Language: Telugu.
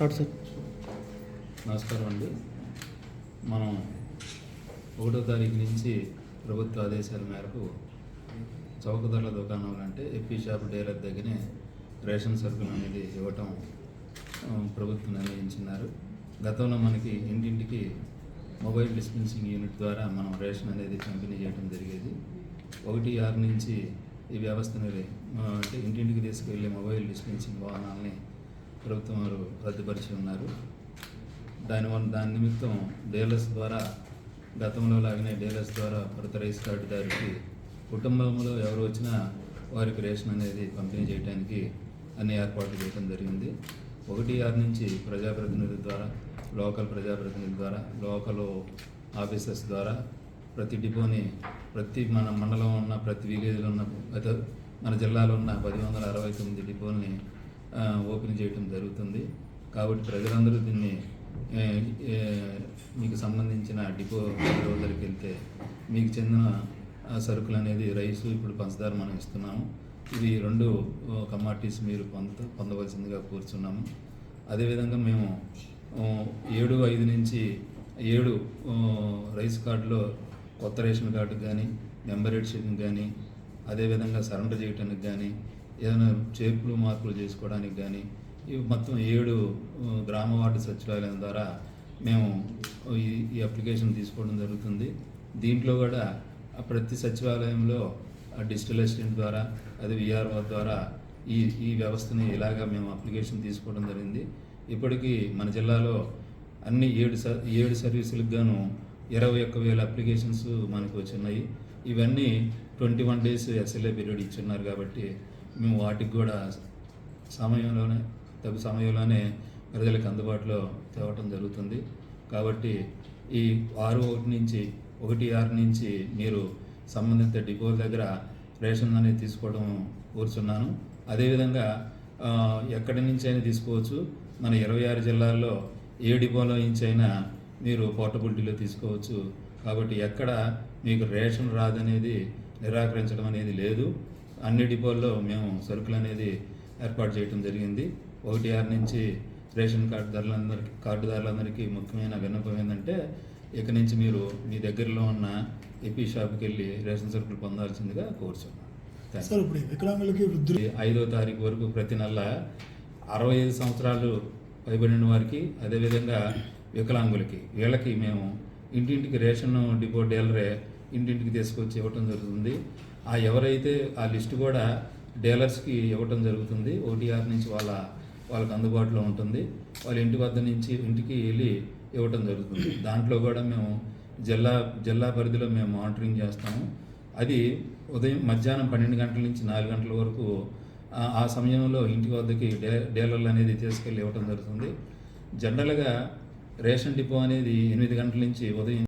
Start sir. నమస్కారం అండి. మనం ఒకటో తారీఖు నుంచి ప్రభుత్వ ఆదేశాల మేరకు చౌక ధరల దుకాణాలు అంటే ఎప్పి షాప్ డీలర్ దగ్గరనే రేషన్ సరుకులు అనేది ఇవ్వటం ప్రభుత్వం నిర్ణయించినారు. గతంలో మనకి ఇంటింటికి మొబైల్ డిస్పెన్సింగ్ యూనిట్ ద్వారా మనం రేషన్ అనేది పంపిణీ చేయడం జరిగేది. ఒకటి ఆరు నుంచి ఈ వ్యవస్థని అంటే ఇంటింటికి తీసుకెళ్ళే మొబైల్ డిస్పెన్సింగ్ వాహనాలని ప్రభుత్వం వారు రద్దుపరిచి ఉన్నారు. దానివల్ల దాని నిమిత్తం డీలర్స్ ద్వారా గతంలో లాగానే డీలర్స్ ద్వారా ప్రతి రైస్ కార్డుదారికి కుటుంబంలో ఎవరు వచ్చినా వారికి రేషన్ అనేది పంపిణీ చేయడానికి అన్ని ఏర్పాట్లు చేయడం జరిగింది. ఒకటి ఆరు నుంచి ప్రజాప్రతినిధుల ద్వారా లోకల్ ప్రజాప్రతినిధుల ద్వారా లోకల్ ఆఫీసర్స్ ద్వారా ప్రతి డిపోని ప్రతి మన మండలం ఉన్న ప్రతి విలేజ్లో ఉన్న మన జిల్లాలో ఉన్న పది వందల అరవై తొమ్మిది డిపోల్ని ఓపెన్ చేయటం జరుగుతుంది. కాబట్టి ప్రజలందరూ దీన్ని మీకు సంబంధించిన డిపో దగ్గరికి వెళ్తే మీకు చెందిన సరుకులు అనేది రైసు ఇప్పుడు పంచదార మనం ఇస్తున్నాము. ఇవి రెండు కమాడిటీస్ మీరు పొంద పొందవలసిందిగా కూర్చున్నాము. అదేవిధంగా మేము ఏడు ఐదు నుంచి ఏడు రైస్ కార్డులో కొత్త రేషన్ కార్డుకి కానీ మెంబరేషన్ కానీ అదేవిధంగా సరెండర్ చేయడానికి కానీ ఏదైనా చేర్పులు మార్పులు చేసుకోవడానికి కానీ ఇవి మొత్తం ఏడు గ్రామ వార్డు సచివాలయం ద్వారా మేము ఈ ఈ అప్లికేషన్ తీసుకోవడం జరుగుతుంది. దీంట్లో కూడా ప్రతి సచివాలయంలో ఆ డిజిటల్ అసిస్టెంట్ ద్వారా అది విఆర్ఓ ద్వారా ఈ ఈ వ్యవస్థని ఇలాగా మేము అప్లికేషన్ తీసుకోవడం జరిగింది. ఇప్పటికీ మన జిల్లాలో అన్ని ఏడు స ఏడు సర్వీసులకు గాను ఇరవై ఒక్క వేల అప్లికేషన్స్ మనకు వచ్చినాయి ఇవన్నీ twenty one days SLA period ఇచ్చున్నారు కాబట్టి మేము వాటికి కూడా సమయంలోనే తగు సమయంలోనే ప్రజలకు అందుబాటులో తేవటం జరుగుతుంది. కాబట్టి ఈ ఆరు ఒకటి నుంచి ఒకటి ఆరు నుంచి మీరు సంబంధిత డిపోల దగ్గర రేషన్ అనేది తీసుకోవడం కోరుచున్నాను. అదేవిధంగా ఎక్కడి నుంచి అయినా తీసుకోవచ్చు. మన ఇరవై ఆరు జిల్లాల్లో ఏ డిపోలో నుంచి అయినా మీరు పోర్టబిలిటీలో తీసుకోవచ్చు. కాబట్టి ఎక్కడ మీకు రేషన్ రాదనేది నిరాకరించడం అనేది లేదు. అన్ని డిపోల్లో మేము సరుకులు అనేది ఏర్పాటు చేయడం జరిగింది ఒకటి ఆరు నుంచి రేషన్ కార్డుదారులందరికీ కార్డుదారులందరికీ ముఖ్యమైన విన్నపం ఏంటంటే ఇక నుంచి మీరు మీ దగ్గరలో ఉన్న ఏపీ షాప్కి వెళ్ళి రేషన్ సరుకులు పొందాల్సిందిగా కోరుచున్నాను థాంక్స్. సార్ ఇప్పుడు వికలాంగులకి వృద్ధులు ఐదో తారీఖు వరకు ప్రతి నెల అరవై ఐదు సంవత్సరాలు పైబడిన వారికి అదేవిధంగా వికలాంగులకి వీళ్ళకి మేము ఇంటింటికి రేషన్ డిపో డీలరే ఇంటింటికి తీసుకొచ్చి ఇవ్వటం జరుగుతుంది. ఆ ఎవరైతే ఆ లిస్టు కూడా డీలర్స్కి ఇవ్వటం జరుగుతుంది. ఓటీఆర్ నుంచి వాళ్ళ వాళ్ళకి అందుబాటులో ఉంటుంది. వాళ్ళ ఇంటి వద్ద నుంచి ఇంటికి వెళ్ళి ఇవ్వటం జరుగుతుంది. దాంట్లో కూడా మేము జిల్లా జిల్లా పరిధిలో మేము మానిటరింగ్ చేస్తాము. అది ఉదయం మధ్యాహ్నం పన్నెండు గంటల నుంచి నాలుగు గంటల వరకు ఆ- ఆ సమయంలో ఇంటి వద్దకి డే డీలర్లు అనేది తీసుకెళ్ళి ఇవ్వటం జరుగుతుంది. జనరల్గా రేషన్ డిపో అనేది ఎనిమిది గంటల నుంచి ఉదయం